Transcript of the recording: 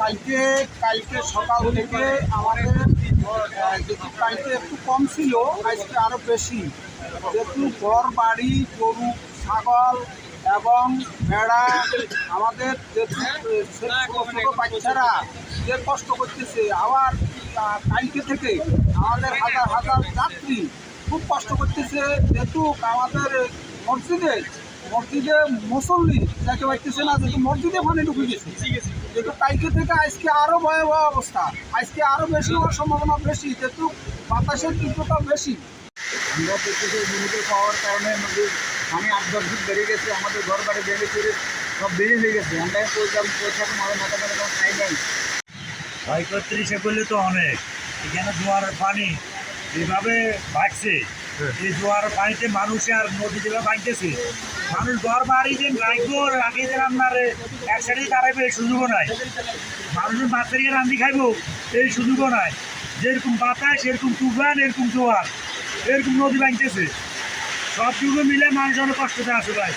কালকে কালকে সকাল থেকে আমাদের যেহেতু কালকে একটু কম ছিল, আজকে আরও বেশি। যেহেতু ঘর, বাড়ি, গরু, ছাগল এবং ভেড়া, আমাদের ছোট ছোট বাচ্চারা যে কষ্ট করতেছে, আবার কালকে থেকে আমাদের হাজার হাজার যাত্রী খুব কষ্ট করতেছে, যেহেতু আমাদের মসজিদে মসজিদে মুসল্লি যাকে পাইতেছে না যেহেতু মসজিদে পানি ঢুকে গেছে। যেহেতু কালকে থেকে আজকে আরও ভয়াবহ অবস্থা। আজকে আরও বেশি হওয়ার সম্ভাবনা বেশি, যেহেতু বাতাসের তীব্রতা বেশি। আমরা দেখতেছি নদীতে পাওয়ার কারণে নদীর পানি আট, দশ ফুট বেড়ে গেছে, আমাদের ঘর বাড়ি বেড়ে চড়ে সব বেড়ে হয়ে গেছে। আমরা পৌঁছাম পৌঁছাতে আমাদের মাথা করে কোনো খাই নাই। সে করলে তো অনেক। এখানে জোয়ারের পানি যেভাবে ভাগছে এই জোয়ারের পানিতে মানুষ আর নদী যেভাবে ভাগতেছে মানুষ ঘর বাড়ি যে রাখব লাগিয়ে যে রান্নারে এক সাইডে দাঁড়াবে এই সুযোগও নাই। মানুষের মাছের রান্দি খাইবো, এই সুযোগও নাই। যেরকম বাতাস এরকম তুফান, এরকম জোয়ার, এরকম নদী ভাঙতেছে সব কিছু মিলে মানুষ অনেক কষ্টতে আছে ভাই।